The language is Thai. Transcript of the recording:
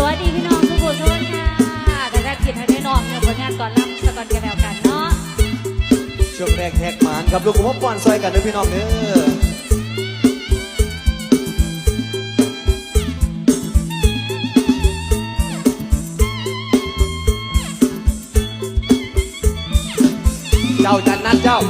สวัสดีพี่น้องทุกคนทุกคนค่ะแต่ถ้ากิดให้ได้น้องเนี่ยผลงานก่อนล้ำสะกอนกันแล้วกันเนาะช่วงแรกแหกหมานครับลูกคุณพ่อป้อนซอยกันเด้อพี่น้องเด้อเจ้าจันนัดเจ้า